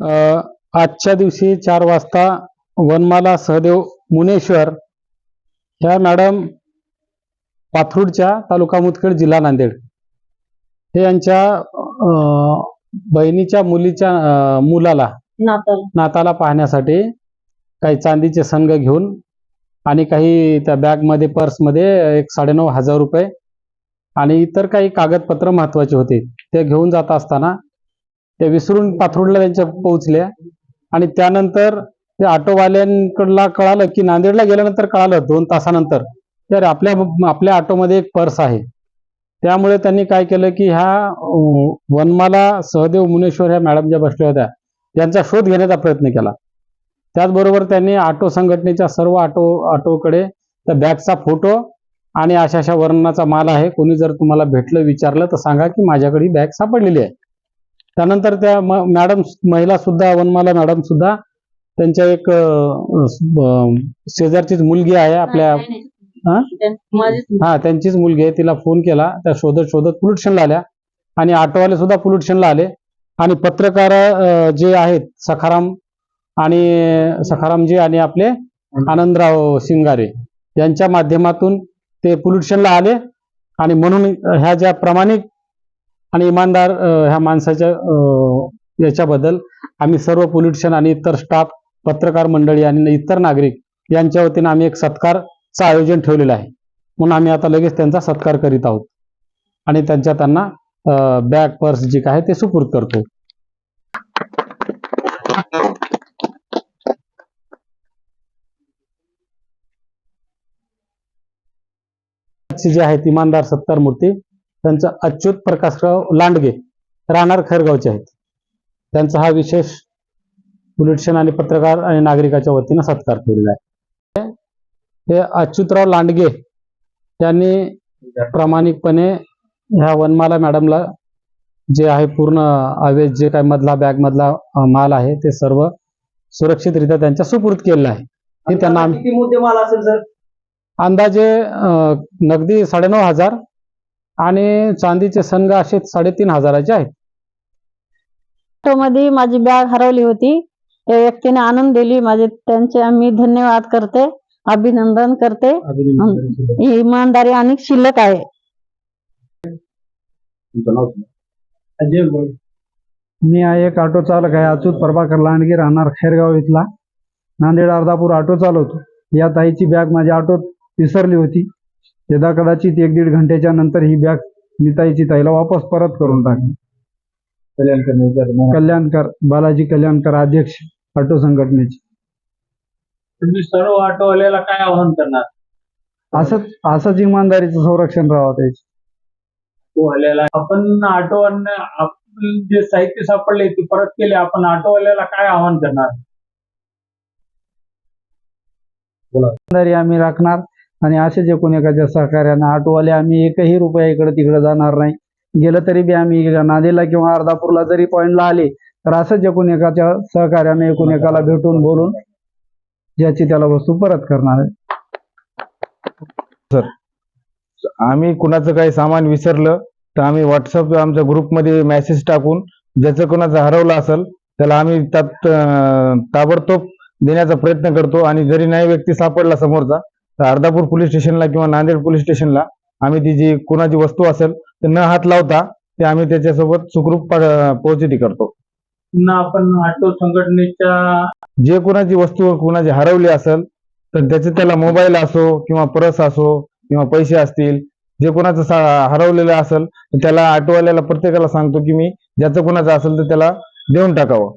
आजच्या दिवशी चार वाजता वनमाला सहदेव मुनेश्वर ह्या मॅडम पाथरूडच्या तालुका मुदखेड जिल्हा नांदेड. हे यांच्या बहिणीच्या मुलीच्या मुलाला नाताल. नाताला पाहण्यासाठी काही चांदीचे संघ घेऊन आणि काही त्या बॅगमध्ये पर्समध्ये एक साडेनऊ हजार रुपये आणि इतर काही कागदपत्र महत्त्वाचे होते ते घेऊन जात असताना ते विसरून पाथरुडला त्यांच्या पोहोचल्या. आणि त्यानंतर ते ऑटोवाल्यांकडला कळालं की नांदेडला गेल्यानंतर कळालं दोन तासानंतर तर आपल्या आपल्या ऑटोमध्ये एक पर्स आहे. त्यामुळे त्यांनी काय केलं की ह्या वनमाला सहदेव मुनेश्वर ह्या मॅडम ज्या बसल्या होत्या यांचा शोध घेण्याचा प्रयत्न केला. त्याचबरोबर त्यांनी ऑटो संघटनेच्या सर्व ऑटो ऑटोकडे त्या बॅगचा फोटो आणि अशा अशा वर्णनाचा माल आहे. कोणी जर तुम्हाला भेटलं विचारलं तर सांगा की माझ्याकडे ही बॅग सापडलेली आहे. त्यानंतर त्या मॅडम महिला सुद्धा वनमाला मॅडम सुद्धा त्यांच्या एक शेजारचीच मुलगी आहे आपल्या हा? हा त्यांचीच मुलगी आहे. तिला फोन केला. त्या शोधत शोधत पोलीस स्टेशनला आल्या. आणि ऑटोवाले सुद्धा पोलीस स्टेशनला आले. आणि पत्रकार जे आहेत सखाराम आणि सखारामजी आणि आपले आनंदराव शिंगारे यांच्या माध्यमातून ते पोलीस स्टेशनला आले. आणि म्हणून ह्या ज्या प्रामाणिक आणि इमानदार ह्या माणसाच्या अं, याच्याबद्दल आम्ही सर्व पोल्युशन आणि इतर स्टाफ पत्रकार मंडळी आणि इतर नागरिक यांच्या वतीनं आम्ही एक सत्कारचं आयोजन ठेवलेलं आहे. म्हणून आम्ही आता लगेच त्यांचा सत्कार करीत आहोत. आणि त्यांच्या त्यांना बॅग पर्स जे काय ते सुपूर्द करतो. जे आहेत इमानदार सत्कार मूर्ती त्यांचं अच्युत प्रकाशराव लांडगे राहणार खैरगावचे आहेत. त्यांचा हा विशेष बुलेटिन आणि पत्रकार आणि नागरिकाच्या वतीनं सत्कार केलेला आहे. हे अच्युतराव लांडगे यांनी प्रामाणिकपणे ह्या वनमाला मॅडमला जे आहे पूर्ण अवैध जे काय मधला बॅग मधला माल आहे ते सर्व सुरक्षितरित्या त्यांच्या सुपूर्द केलेलं आहे. त्यांना अंदाजे नगदी साडेनऊ हजार आणि चांदीचे संघ असे साडेतीन हजाराचे आहेत. मध्ये माझी बॅग हरवली होती. त्या व्यक्तीने आणून दिली. माझे त्यांचे आम्ही धन्यवाद करते. अभिनंदन करते. ही इमानदारी आणि शिल्लक आहे. अजय बोल. मी आहे एक ऑटो चालक आहे. अच्युत प्रभाकर लांडगे राहणार खैरगाव इथला. नांदेड अर्धापूर ऑटो चालवतो. या ताईची बॅग माझ्या ऑटोत विसरली होती. यदा कदाचित एक दीड घंट्याच्या नंतर ही बॅग मी ताईची ताईला वापस परत करून टाकली. कल्याणकर बालाजी कल्याणकर अध्यक्ष ऑटो संघटनेचे. तुम्ही सर्व ऑटोवाल्याला काय आवाहन करणार? असंच असंच इमानदारीचं संरक्षण राहावं त्याची. आपण ऑटोवाल्या आपलं जे साहित्य सापडले ते परत केले आपण ऑटोवाल्याला काय आवाहन करणार? इमानदारी आम्ही राखणार. आणि असे जे कोणी एखाद्या सहकार्यानं ऑटोवाले आम्ही एकही रुपया इकडं तिकडं जाणार नाही. गेलं तरी बी आम्ही नांदेडला किंवा अर्धापूरला जरी पॉईंटला आले तर असं जे कोणी एकाच्या सहकार्याने एकूण एकाला भेटून बोलून ज्याची त्याला वस्तू परत करणार आहे. आम्ही कुणाचं काही सामान विसरलं तर आम्ही व्हॉट्सअप आमच्या ग्रुपमध्ये मेसेज टाकून ज्याचं कोणाचं हरवलं असेल त्याला आम्ही त्यात ताबडतोब देण्याचा प्रयत्न करतो. आणि जरी नाही व्यक्ती सापडला समोरचा तर अर्धापूर पोलीस स्टेशनला किंवा नांदेड पोलीस स्टेशनला आम्ही ती जी कोणाची वस्तू असेल तर न हात लावता ते आम्ही त्याच्यासोबत सुखरूप पोहोचती करतो. पुन्हा आपण ऑटो संघटनेच्या जे कोणाची वस्तू कोणाची हरवली असेल तर त्याचे त्याला मोबाईल असो किंवा परस असो किंवा पैसे असतील जे कोणाचं हरवलेलं असेल तर त्याला ऑटोवाल्याला प्रत्येकाला सांगतो की मी ज्याचं कोणाचं असेल तर त्याला देऊन टाकावं.